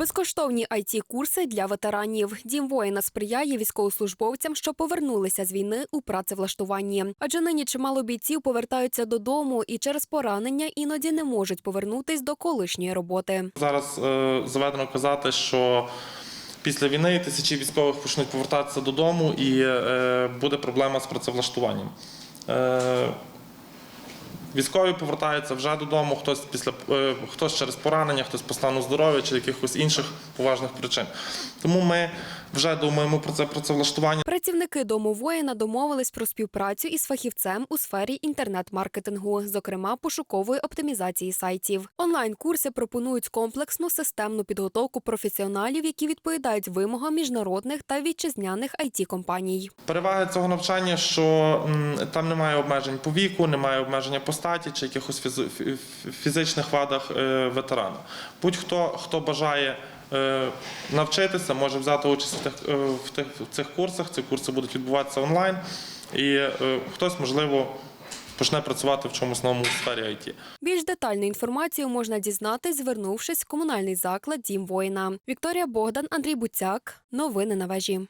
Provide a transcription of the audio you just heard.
Безкоштовні it курси для ветеранів. Дім воїна сприяє військовослужбовцям, що повернулися з війни у працевлаштуванні. Адже нині чимало бійців повертаються додому і через поранення іноді не можуть повернутись до колишньої роботи. Зараз е, заведено казати, що після війни тисячі військових почнуть повертатися додому і е, буде проблема з працевлаштуванням. Е, Військові повертаються вже додому, хтось після е, хтось через поранення, хтось по стану здоров'я чи якихось інших поважних причин. Тому ми вже думаємо про це працевлаштування. Працівники дому воїна домовились про співпрацю із фахівцем у сфері інтернет-маркетингу, зокрема пошукової оптимізації сайтів. Онлайн-курси пропонують комплексну системну підготовку професіоналів, які відповідають вимогам міжнародних та вітчизняних it компаній Переваги цього навчання, що там немає обмежень по віку, немає обмеження по статі чи якихось фізи- фі- фі- фізичних вадах е, ветерана. Будь-хто, хто бажає е, навчитися, може взяти участь в тих, е, в тих в цих курсах. Ці курси будуть відбуватися онлайн, і хтось, можливо, почне працювати в чомусь новому сфері IT. Більш детальну інформацію можна дізнатись, звернувшись в комунальний заклад Дім воїна. Вікторія Богдан, Андрій Буцяк. Новини на вежі.